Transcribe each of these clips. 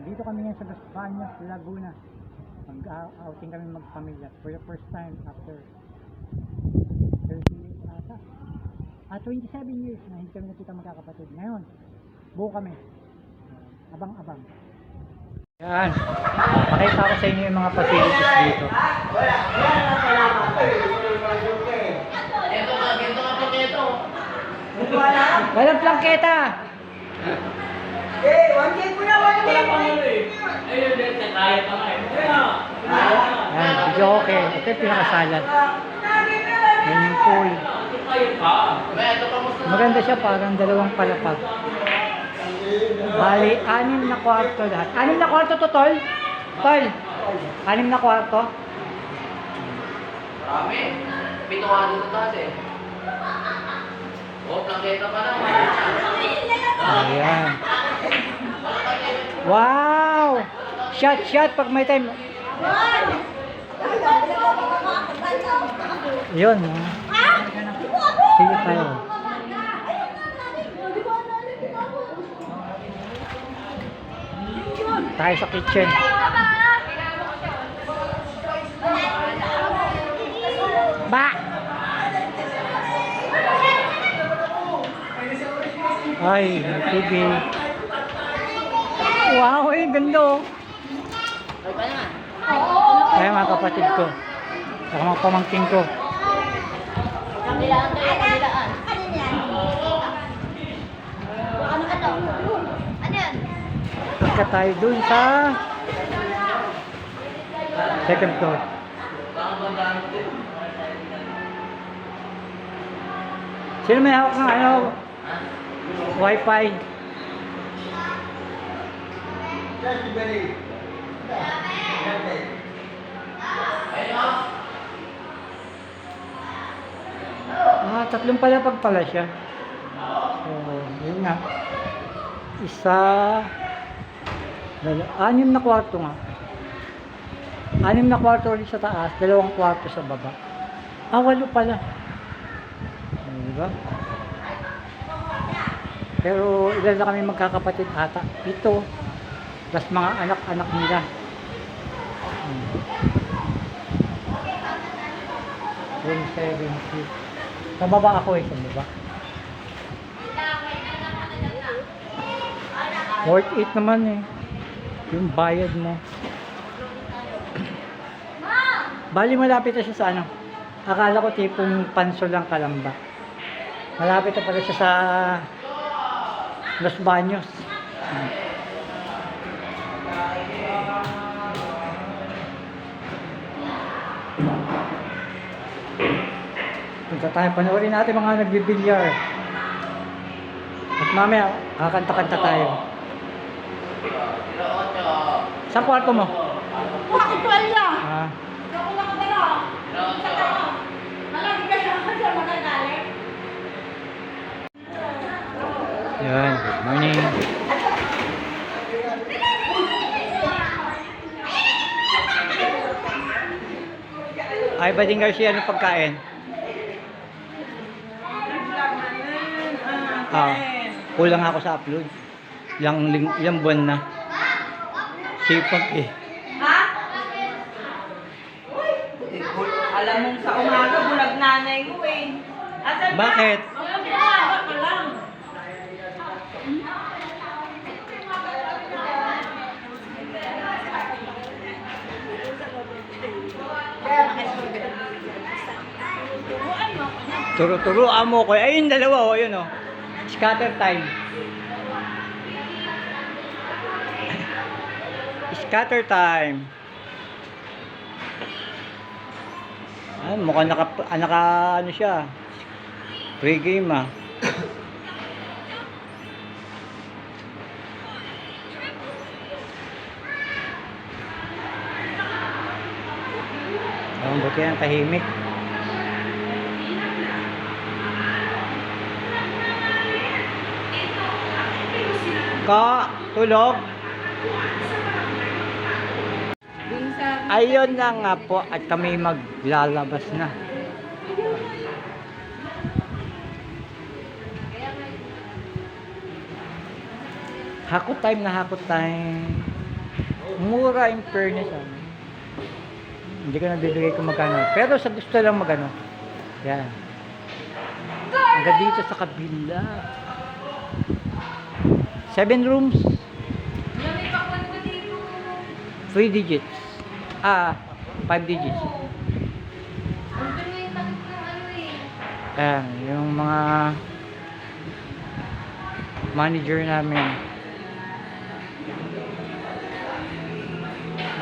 Nandito kami ngayon sa Los Baños, Laguna. Mag-outing kami magpamilya for the first time after 30 years ata. Ah, 27 years na hindi kami nakita magkakapatid. Ngayon, buo kami. Abang-abang. Yan. Pakita ko sa inyo yung mga facilities dito. Walang plangketa! Eh, one cake mo na, one Wala cake! pa ano eh. Ayun, kaya pa nga eh. Yan, video okay. Ito yung pinakasalan. Yan yung pool. Maganda siya, parang dalawang palapag. Bali, anim na kwarto lahat. Anim na kwarto to, Tol? Tol, anim na kwarto? Marami. Pito nga doon sa taas eh. Oh, plangketa pa naman. Ayan. Wow! Shot, shot pag may time. Yun. Sige tayo. Tayo sa kitchen. Ba! Ay, TV. Wow, eh, ganda oh. Ay pa naman. Kaya mga kapatid ko. Saka mga pamangking ko. Kabilaan kayo, kabilaan. Ano? Ano ano? Ano yan? Pagka tayo dun sa second floor. Sino may hawak ng ano? Wi-Fi. Ah, tatlong palapag pala siya. So, yun nga. Isa, dala, anim na kwarto nga. Anim na kwarto ulit sa taas, dalawang kwarto sa baba. Ah, walo pala. Diba? Pero ilan na kami magkakapatid ata. Ito, plus mga anak-anak nila. Hmm. Room 70. Sa baba ako eh, sa baba. Worth it naman eh. Yung bayad mo. Bali malapit na siya sa ano. Akala ko tipong panso lang kalamba. Malapit na pala siya sa Los Baños. Hmm. Punta tayo, panoorin natin mga nagbibilyar. At mamaya, kakanta-kanta tayo. Sa kwarto mo? Bakit tuwalya? Ah, Ako lang kadala. Malagi ka siya kasi magagalit. yan. Good morning. Ay, Bading Garcia, ano pagkain? Ah, kulang ako sa upload. Ilang, ilang buwan na. Sipag eh. Ha? Alam mong sa umaga, bulag nanay mo eh. Asan? Bakit? Mga ginagawa ka lang. Turo-turo amo ko. Ayun, dalawa oh, yun oh. Scatter time. Scatter time. Ay, mukhang naka, ah, naka ano siya. Pre-game ah. Ang buti ang tahimik. Ka, tulog. Ayun na nga po at kami maglalabas na. Hakot time na hakot time. Mura in fairness. Ano. Hindi ko nabibigay kung magkano. Pero sa gusto lang magano. Yan. Hanggang dito sa kabila. Seven rooms. Three digits. Ah, five digits. Eh. Ayan, yung mga manager namin.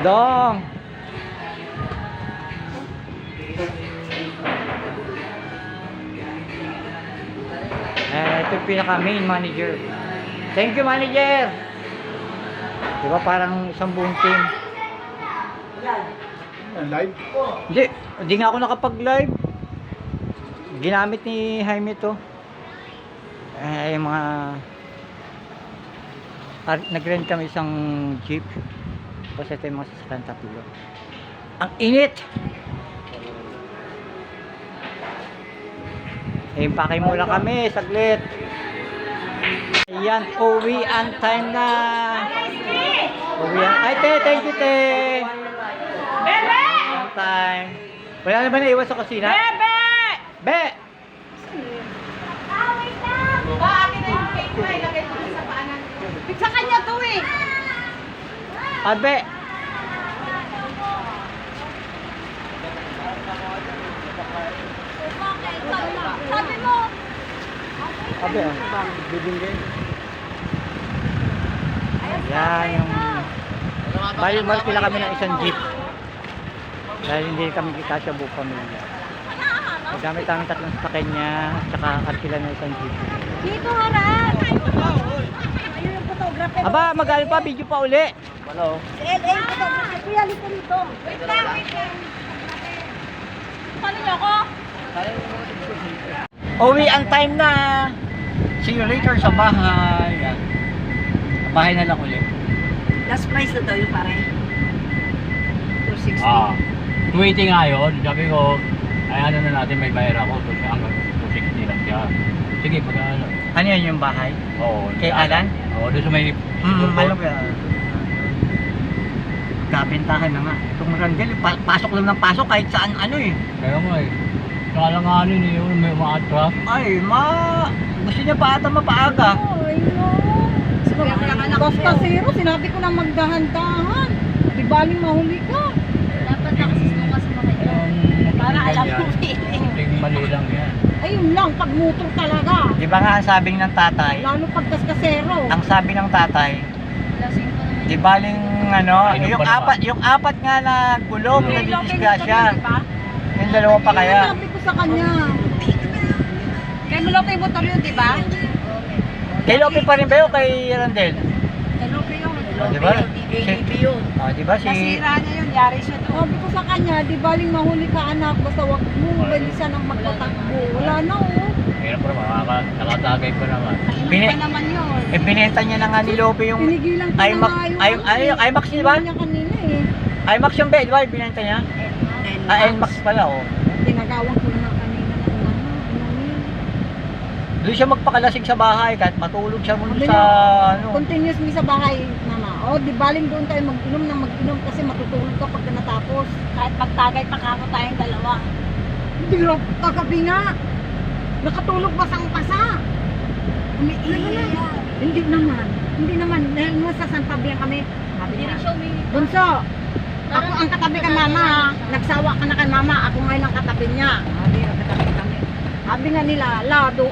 Dong! Ayan, ito yung pinaka main manager. Thank you, manager! Diba parang isang buong team? Live? Hindi, hindi nga ako nakapag-live. Ginamit ni Jaime to. Eh, yung mga... Nag-rent kami isang jeep. Tapos ito yung mga sasakyan tatlo. Ang init! Eh, pakay muna kami, saglit. Ayan, uwi ang time na. Uwi ang... Ay, te, thank you, te. Bebe! Ang time. Wala na ba naiwan sa kusina? Bebe! Be! Ba, akin na yung cake na ilagay mo sa paanan. Sa kanya to eh. Abe! Sabi mo, Abe, ah. Bibingay. Ayan, yung... Bali, malaki lang kami ng isang jeep. Dahil hindi kami kita sa buong pamilya. Magamit kami tatlong sakay niya, tsaka kakila ng isang jeep. dito harap. Ayun yung photographer. Aba, magaling pa, video pa uli. Hello. Si LA yung photographer. Kuya, lito dito. Wait lang, wait lang. Paano niyo ako? Uwi ang time na. See you later sa bahay. Yan. Bahay na lang ulit. Last price na daw yung pare. 260. Ah, 280 nga yun. Sabi ko, ay ano na natin, may bayar ako. So, siya hanggang 260 lang siya. Sige, pag ano. Ano yan yung bahay? Oo. Kay Alan? Oo, doon sa may... Hmm, alam ko yan. Kabentahan na nga. Itong Rangel, pa- pasok lang ng pasok kahit saan ano eh. Kaya nga eh. Kalanganin eh, yun, may mga truck. Ay, ma... Gusto niya pa ata mapaaga. Ay, no. Basta zero, sinabi ko na magdahan-dahan. Di baling mahuli ka. Dapat nakasusuka sa mga Yung Para alam yan. Kunting mali lang yan. Ayun lang, pag motor talaga. Di ba nga ang sabing ng tatay? Lalo pag kaskasero. Ang sabi ng tatay, ko di baling ano, Ayun yung apat, yung apat nga na gulong na May local didisgrasya. motor yun, di ba? Yung dalawa pa kaya. Sabi ko sa kanya. Kay Mulope motor yun, di ba? Kay Lope pa rin ba yun kay Randel? Yun. Oh, di ba? DBDB yun. Oh, di ba si... Nasira niya yun, yari siya doon. Sabi ko sa kanya, di baling mahuli ka anak, basta wag mo bilisan ang magtatakbo. Wala na oh. Hirap pa makaka, nakatagay pa naman. Bini- pa naman yun. Eh, binenta niya na nga ni Lope yung Pinigilan ko IMAX, na nga ay, ano ay, eh. IMAX di ba? Niya kanina eh. IMAX yung bed, di ba? Binenta niya? Ah, IMAX pala, oh. Tinagawang ko na kanina ng ano, inumin. Doon siya magpakalasing sa bahay kahit matulog siya muna sa ano. Continuously sa bahay, mama. O, di baling doon tayo mag-inom na mag-inom kasi matutulog ka pag natapos. Kahit magtagay pa kamo tayong dalawa. Hindi rin, kagabi nga. Nakatulog pasang-pasa. Umiiyak. Hindi naman. Hindi naman. Dahil nung sa Santabian kami, sabi niya. Bunso, ako ang katabi kay mama ha. Nagsawa ka na kay mama. Ako ngayon ang katabi niya. Sabi, katabi kami. Sabi nga nila, Lado,